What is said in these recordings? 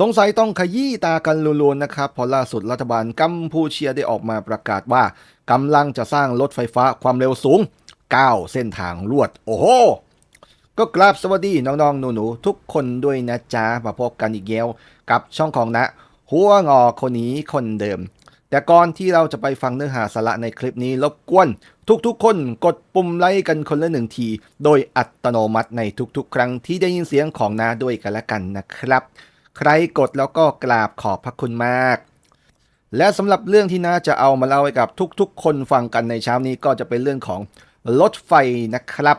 สงสัยต้องขยี้ตากันลุนๆนะครับพอล่าสุดรัฐบาลกัมพูเชียได้ออกมาประกาศว่ากำลังจะสร้างรถไฟฟ้าความเร็วสูง 9 เส้นทางลวด โอ้โห ก็กราบสวัสดีน้องๆ หนูๆ ทุกคนด้วยนะจ๊ะมาพบกันอีกแล้วกับช่องของนะ หัวงอคนนี้คนเดิม แต่ก่อนที่เราจะไปฟังเนื้อหาสาระในคลิปนี้รบกวน ทุกๆ คนกดปุ่มไลค์กันคนละหนึ่งที โดยอัตโนมัติในทุกๆ ครั้งที่ได้ยินเสียงของนาด้วยกันละกันนะครับ ใครกดแล้วก็กราบขอบพระคุณมาก และสำหรับเรื่องที่น่าจะเอามาเล่าให้กับทุกๆ คนฟังกันในเช้านี้ก็จะเป็นเรื่องของรถไฟนะครับ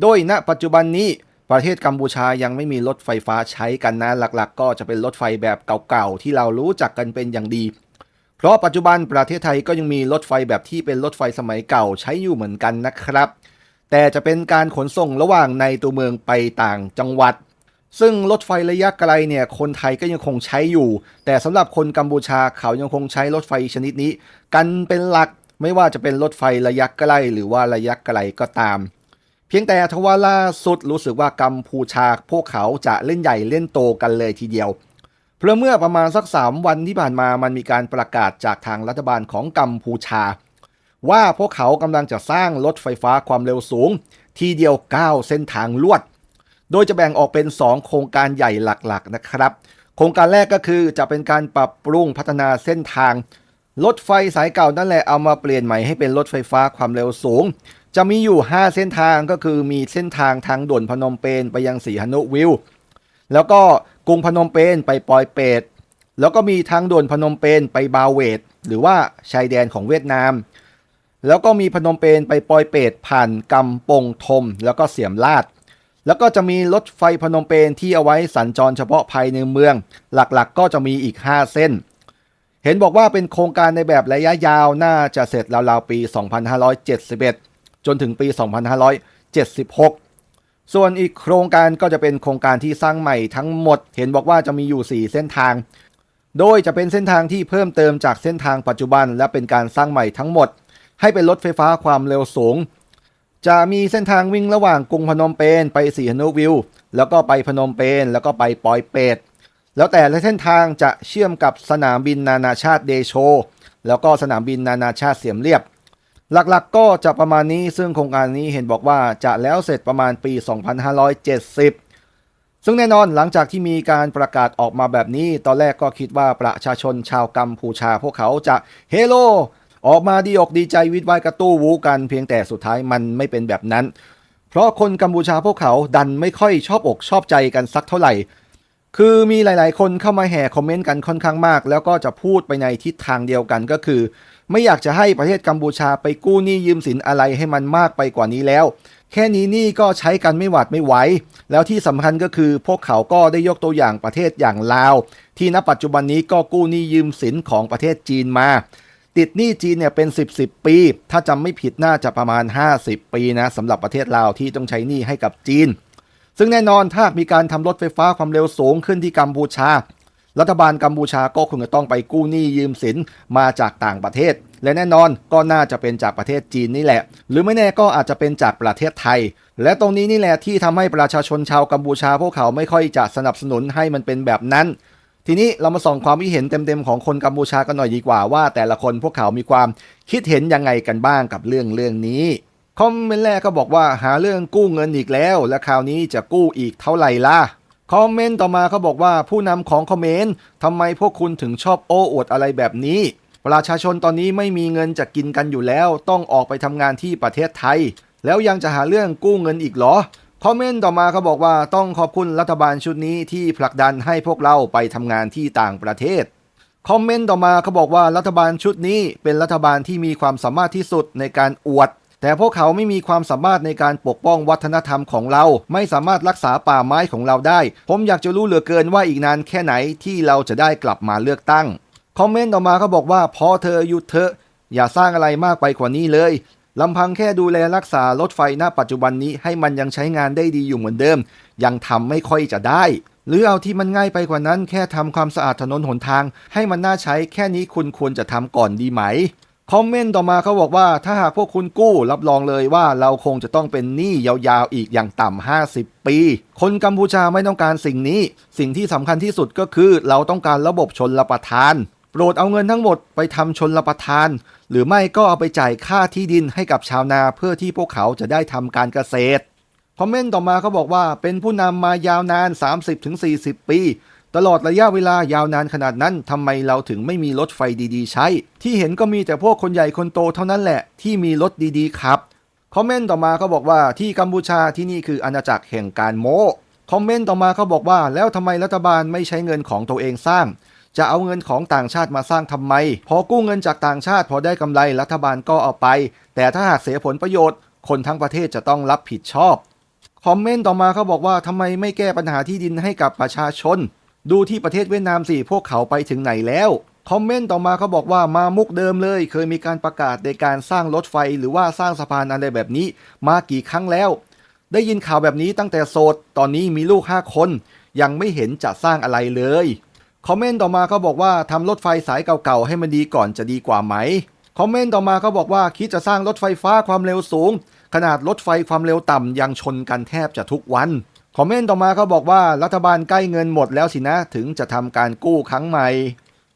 โดยณปัจจุบันนี้ประเทศกัมพูชายังไม่มีรถไฟฟ้าใช้กันนะหลักๆก็จะเป็นรถไฟแบบเก่าๆที่เรารู้จักกันเป็นอย่างดี เพราะปัจจุบันประเทศไทยก็ยังมีรถไฟแบบที่เป็นรถไฟสมัยเก่าใช้อยู่เหมือนกันนะครับ แต่จะเป็นการขนส่งระหว่างในตัวเมืองไปต่างจังหวัด ซึ่งรถไฟระยะไกลเนี่ยคนไทยก็ยังคงใช้อยู่ แต่สำหรับคนกัมพูชาเขายังคงใช้รถไฟชนิดนี้ กันเป็นหลักไม่ว่าจะเป็นรถไฟระยะใกล้หรือว่าระยะไกลก็ตาม เพียงแต่ทว่าล่าสุดรู้สึกว่ากัมพูชาพวกเขาจะเล่นใหญ่เล่นโตกันเลยทีเดียว เพราะเมื่อประมาณสัก 3 วันที่ผ่านมามันมีการประกาศจากทางรัฐบาลของกัมพูชา ว่าพวกเขากำลังจะสร้างรถไฟฟ้าความเร็วสูง ทีเดียว 9 เส้นทางลวด โดยจะแบ่งออกเป็น 2 โครงการใหญ่หลักๆนะครับ โครงการแรกก็คือจะเป็นการปรับปรุงพัฒนาเส้นทาง รถไฟสายเก่านั่นแหละเอามาเปลี่ยนใหม่ให้เป็นรถไฟฟ้าความเร็วสูง จะมีอยู่ 5 เส้นทางก็คือมีเส้นทางทางด่วนพนมเปญไปยังสีหนุวิวแล้วก็กรุงพนมเปญไปปอยเปตแล้วก็มีทางด่วนพนมเปญไปบาเวตหรือว่าชายแดนของเวียดนาม แล้วก็มีพนมเปญไปปอยเปตผ่านกำปงทม แล้วก็เสียมลาด แล้วก็จะมีรถไฟพนมเปญที่เอาไว้สัญจรเฉพาะภายในเมือง หลักๆ ก็จะมีอีก 5 เส้น เห็นบอกว่าเป็นโครงการในแบบระยะยาวน่าจะเสร็จราวๆปี 2571 จนถึงปี 2576 ส่วนอีกโครงการก็จะเป็นโครงการที่สร้างใหม่ทั้งหมด เห็นบอกว่าจะมีอยู่ 4 เส้นทาง โดยจะเป็นเส้นทางที่เพิ่มเติมจากเส้นทางปัจจุบัน และเป็นการสร้างใหม่ทั้งหมด ให้เป็นรถไฟฟ้าความเร็วสูง จะมีเส้นทางวิ่งระหว่างกรุงพนมเปญไปสีหนุวิว แล้วก็ไปพนมเปญแล้วก็ไปปอยเปตแล้วแต่ละเส้นทางจะเชื่อมกับสนามบินนานาชาติเดโช แล้วก็สนามบินนานาชาติเสียมเรียบ หลักๆก็จะประมาณนี้ซึ่งโครงการนี้เห็นบอกว่าจะแล้วเสร็จประมาณปี 2570 ซึ่งแน่นอนหลังจากที่มีการประกาศออกมาแบบนี้ ตอนแรกก็คิดว่าประชาชนชาวกัมพูชาพวกเขาจะเฮโล ออกมาดีอกดีใจวิดวายกระตู้วูกันเพียงแต่สุดท้ายมันไม่เป็นแบบนั้น เพราะคนกัมพูชาพวกเขาดันไม่ค่อยชอบอกชอบใจกันสักเท่าไหร่ คือมีหลาย ๆ คนเข้ามาแห่คอมเมนต์กันค่อนข้างมาก แล้วก็จะพูดไปในทิศทางเดียวกันก็คือ ไม่อยากจะให้ประเทศกัมพูชาไปกู้หนี้ยืมสินอะไรให้มันมากไปกว่านี้แล้ว แค่นี้นี่ก็ใช้กันไม่หวาดไม่ไหวแล้วที่สำคัญก็คือพวกเขาก็ได้ยกตัวอย่างประเทศอย่างลาว ที่ณปัจจุบันนี้ก็กู้หนี้ยืมสินของประเทศจีนมา ติดหนี้จีนเนี่ยเป็น 10 10 ปี ถ้าจำไม่ผิดน่าจะประมาณ 50 ปีนะสำหรับประเทศลาวที่ต้องใช้หนี้ให้กับจีน ซึ่งแน่นอนถ้ามีการทำรถไฟฟ้าความเร็วสูงขึ้นที่กัมพูชา รัฐบาลกัมพูชาก็คงจะต้องไปกู้หนี้ยืมสินมาจากต่างประเทศ และแน่นอนก็น่าจะเป็นจากประเทศจีนนี่แหละ หรือไม่แน่ก็อาจจะเป็นจากประเทศไทย และตรงนี้นี่แหละที่ทำให้ประชาชนชาวกัมพูชาพวกเขาไม่ค่อยจะสนับสนุนให้มันเป็นแบบนั้น ทีนี้เรามาส่องความคิดเห็นเต็มๆของคนกัมพูชากันหน่อยดีกว่าว่า แต่ละคนพวกเขามีความคิดเห็นยังไงกันบ้างกับเรื่องเรื่องนี้คอมเมนต์แรกก็บอกว่าหาเรื่องกู้เงินอีกแล้ว และคราวนี้จะกู้อีกเท่าไหร่ล่ะคอมเมนต์ต่อมาเขาบอกว่าผู้นำของคอมเมนต์ทำไมพวกคุณถึงชอบโอ้อวดอะไรแบบนี้ ประชาชนตอนนี้ไม่มีเงินจะกินกันอยู่แล้ว ต้องออกไปทำงานที่ประเทศไทย แล้วยังจะหาเรื่องกู้เงินอีกเหรอ คอมเมนต์ต่อมาเขาบอกว่าต้องขอบคุณรัฐบาลชุดนี้ที่ผลักดันให้พวกเราไปทำงานที่ต่างประเทศ คอมเมนต์ต่อมาเขาบอกว่ารัฐบาลชุดนี้เป็นรัฐบาลที่มีความสามารถที่สุดในการอวด แต่พวกเขาไม่มีความสามารถในการปกป้องวัฒนธรรมของเรา ไม่สามารถรักษาป่าไม้ของเราได้ ผมอยากจะรู้เหลือเกินว่าอีกนานแค่ไหนที่เราจะได้กลับมาเลือกตั้ง คอมเมนต์ต่อมาเขาบอกว่าพอเธอหยุดเถอะอย่าสร้างอะไรมากไปกว่านี้เลย ลำพังแค่ดูแลรักษารถไฟณปัจจุบันนี้ให้มันยังใช้งานได้ดีอยู่เหมือนเดิม ยังทำไม่ค่อยจะได้ หรือเอาที่มันง่ายไปกว่านั้น แค่ทำความสะอาดถนนหนทาง ให้มันน่าใช้แค่นี้คุณควรจะทำก่อนดีไหมคอมเมนต์ต่อมาเขาบอกว่าถ้าหากพวกคุณกู้รับรองเลยว่าเราคงจะต้องเป็นหนี้ยาวๆอีกอย่างต่ำ 50 ปี คนกัมพูชาไม่ต้องการสิ่งนี้ สิ่งที่สำคัญที่สุดก็คือเราต้องการระบบชนรับประทาน โปรดเอาเงินทั้งหมดไปทำชนรับประทาน หรือไม่ก็เอาไปจ่ายค่าที่ดินให้กับชาวนาเพื่อที่พวกเขาจะได้ทำการเกษตร คอมเมนต์ต่อมาเขาบอกว่าเป็นผู้นำมายาวนาน 30-40 ปี ตลอดระยะเวลายาวนานขนาดนั้นทำไมเราถึงไม่มีรถไฟดีๆ ใช้ ที่เห็นก็มีแต่พวกคนใหญ่คนโตเท่านั้นแหละ ที่มีรถดีๆครับคอมเมนต์ต่อมาเขาบอกว่าที่กัมพูชาที่นี่คืออาณาจักรแห่งการโม้คอมเมนต์ต่อมาเขาบอกว่าแล้วทำไมรัฐบาลไม่ใช้เงินของตัวเองสร้าง จะเอาเงินของต่างชาติมาสร้างทำไม พอกู้เงินจากต่างชาติ พอได้กำไรรัฐบาลก็เอาไป แต่ถ้าหากเสียผลประโยชน์ คนทั้งประเทศจะต้องรับผิดชอบ คอมเมนต์ต่อมาเขาบอกว่าทำไมไม่แก้ปัญหาที่ดินให้กับประชาชน ดูที่ประเทศเวียดนามสิพวกเขาไปถึงไหนแล้วคอมเมนต์ต่อมาเขาบอกว่ามามุกเดิมเลย เคยมีการประกาศในการสร้างรถไฟหรือว่าสร้างสะพานอะไรแบบนี้ มากี่ครั้งแล้ว ได้ยินข่าวแบบนี้ตั้งแต่โสด ตอนนี้มีลูก 5 คน ยังไม่เห็นจะสร้างอะไรเลย คอมเมนต์ต่อมาเขาบอกว่าทำรถไฟสายเก่าๆให้มันดีก่อนจะดีกว่าไหม คอมเมนต์ต่อมาเขาบอกว่าคิดจะสร้างรถไฟฟ้าความเร็วสูง ขนาดรถไฟความเร็วต่ำยังชนกันแทบจะทุกวัน คอมเมนต์ต่อมาเขาบอกว่ารัฐบาลใกล้เงินหมดแล้วสินะถึงจะทำการกู้ครั้งใหม่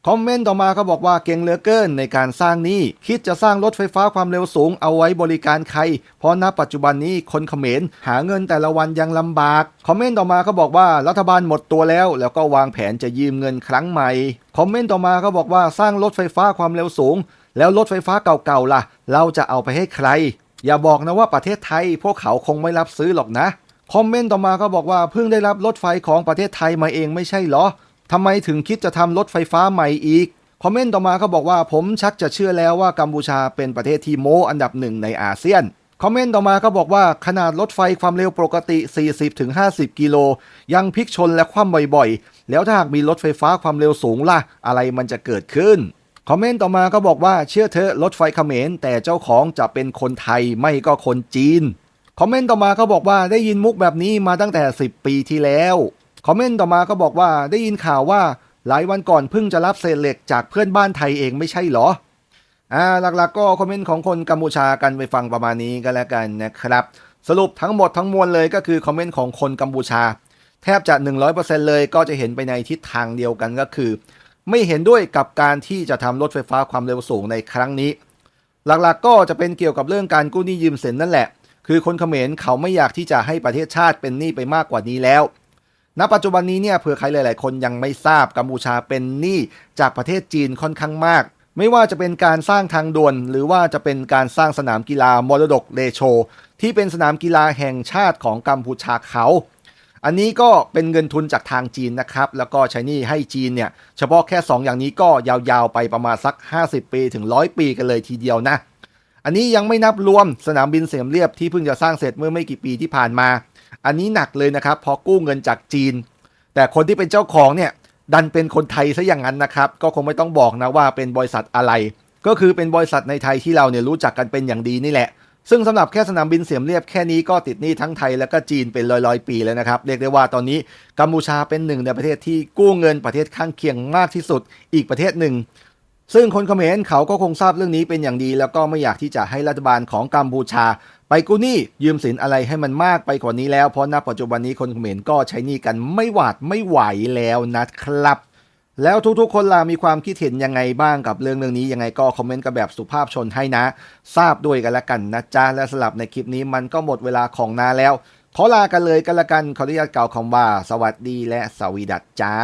คอมเมนต์ต่อมาเขาบอกว่าเก่งเหลือเกินในการสร้างนี้ คิดจะสร้างรถไฟฟ้าความเร็วสูงเอาไว้บริการใคร เพราะณปัจจุบันนี้คนเขมรหาเงินแต่ละวันยังลำบาก คอมเมนต์ต่อมาเขาบอกว่ารัฐบาลหมดตัวแล้ว แล้วก็วางแผนจะยืมเงินครั้งใหม่ คอมเมนต์ต่อมาเขาบอกว่าสร้างรถไฟฟ้าความเร็วสูง แล้วรถไฟฟ้าเก่าๆล่ะ เราจะเอาไปให้ใคร อย่าบอกนะว่าประเทศไทย พวกเขาคงไม่รับซื้อหรอกนะ คอมเมนต์ต่อมาก็บอกว่าเพิ่งได้รับรถไฟของประเทศไทยมาเองไม่ใช่หรอ ทำไมถึงคิดจะทำรถไฟฟ้าใหม่อีก คอมเมนต์ต่อมาเขาบอกว่าผมชักจะเชื่อแล้วว่ากัมพูชาเป็นประเทศที่โมอันดับหนึ่งในอาเซียน คอมเมนต์ต่อมาก็บอกว่าขนาดรถไฟความเร็วปกติ 40-50 กิโล ยังพลิกชนและคว่ำบ่อยๆ แล้วถ้าหากมีรถไฟฟ้าความเร็วสูงล่ะ อะไรมันจะเกิดขึ้นคอมเมนต์ต่อมาก็บอกว่าเชื่อเธอะรถไฟเขมรแต่เจ้าของจะเป็นคนไทยไม่ก็คนจีน คอมเมนต์ต่อมาเขาบอกว่าได้ยินมุกแบบนี้มาตั้งแต่ 10 ปีที่แล้ว คอมเมนต์ต่อมาก็บอกว่าได้ยินข่าวว่าหลายวันก่อนเพิ่งจะรับเศษเหล็กจากเพื่อนบ้านไทยเองไม่ใช่เหรออ่าหลักๆก็คอมเมนต์ของคนกัมพูชากันไปฟังประมาณนี้ก็แล้วกันนะครับ สรุปทั้งหมดทั้งมวลเลยก็คือคอมเมนต์ของคนกัมพูชา แทบจะ 100%เลยก็จะเห็นไปในทิศทางเดียวกันก็คือ ไม่เห็นด้วยกับการที่จะทำรถไฟฟ้าความเร็วสูงในครั้งนี้ หลักๆก็จะเป็นเกี่ยวกับเรื่องการกู้หนี้ยืมสินนั่นแหละ คือคนเขมรเขาไม่อยากที่จะให้ประเทศชาติเป็นหนี้ไปมากกว่านี้แล้ว ณปัจจุบันนี้เนี่ยเผื่อใครหลาย ๆ คนยังไม่ทราบกัมพูชาเป็นหนี้จากประเทศจีนค่อนข้างมาก ไม่ว่าจะเป็นการสร้างทางด่วน หรือว่าจะเป็นการสร้างสนามกีฬามรดกเลโช ที่เป็นสนามกีฬาแห่งชาติของกัมพูชาเขาอันนี้ก็เป็นเงินทุนจากทางจีนนะครับ แล้วก็ใช้หนี่ให้จีนเนี่ย เฉพาะแค่ 2 อย่างนี้ก็ยาวๆไปประมาณสัก 50 ปีถึง 100 ปีกันเลยทีเดียวนะ อันนี้ยังไม่นับรวมสนามบินเสียมเรียบที่เพิ่งจะสร้างเสร็จเมื่อไม่กี่ปีที่ผ่านมา อันนี้หนักเลยนะครับเพอกู้เงินจากจีน แต่คนที่เป็นเจ้าของเนี่ยดันเป็นคนไทยซะอย่างนั้นนะครับ ก็คงไม่ต้องบอกนะว่าเป็นบริษัทอะไร ก็คือเป็นบริษัทในไทยที่เราเนี่ยรู้จักกันเป็นอย่างดีนี่แหละ ซึ่งสำหรับแค่สนามบินเสียมเรียบแค่นี้ก็ติดหนี้ทั้งไทยและก็จีนเป็นร้อยๆปีแล้วนะครับ เรียกได้ว่าตอนนี้กัมพูชาเป็นหนึ่งในประเทศที่กู้เงินประเทศข้างเคียงมากที่สุดอีกประเทศหนึ่ง ซึ่งคนเขมรเขาก็คงทราบเรื่องนี้เป็นอย่างดี แล้วก็ไม่อยากที่จะให้รัฐบาลของกัมพูชา ไปกู้หนี้ยืมสินอะไรให้มันมากไปกว่านี้แล้ว เพราะณปัจจุบันนี้คนเขมรก็ใช้หนี้กันไม่หวาดไม่ไหวแล้วนะครับ แล้วทุกๆ คนล่ะมีความคิดเห็นยังไงบ้างกับเรื่องเรื่องนี้ยังไงก็คอมเมนต์กันแบบสุภาพชนให้นะ ทราบด้วยกันละกันนะจ๊ะและสลับในคลิปนี้มันก็หมดเวลาของนาแล้วขอลากันเลยกันละกันขออนุญาตกล่าวคำว่า สวัสดีและสวีดัสจ้า